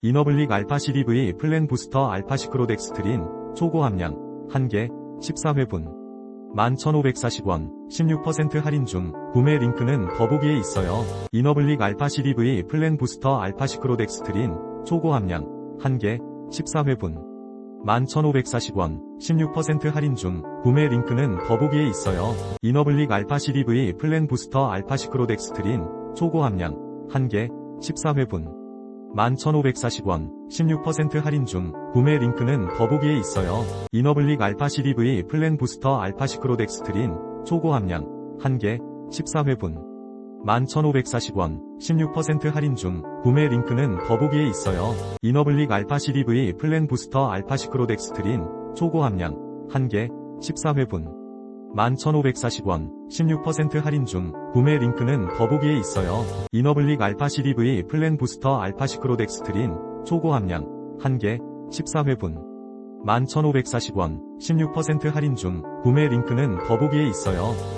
이너블릭 알파 CDV 플랜 부스터 알파 시크로덱스트린 초고 함량 1개 14회분 11,540원 16% 할인 중 구매 링크는 더보기에 있어요. 이너블릭 알파 CDV 플랜 부스터 알파 시크로덱스트린 초고 함량 1개 14회분 11,540원 16% 할인 중 구매 링크는 더보기에 있어요. 이너블릭 알파 CDV 플랜 부스터 알파 시크로덱스트린 초고 함량 1개 14회분 11,540원 16% 할인 중 구매 링크는 더보기에 있어요. 이너블릭 알파 CDV 플랜 부스터 알파 시크로덱스트린 초고 함량 1개 14회분 11,540원 16% 할인 중 구매 링크는 더보기에 있어요. 이너블릭 알파 CDV 플랜 부스터 알파 시크로덱스트린 초고 함량 1개 14회분 11,540원 16% 할인 중 구매 링크는 더보기에 있어요. 이너블릭 알파 CDV 플랜 부스터 알파 시크로덱스트린 초고 함량 1개 14회분 11,540원 16% 할인 중 구매 링크는 더보기에 있어요.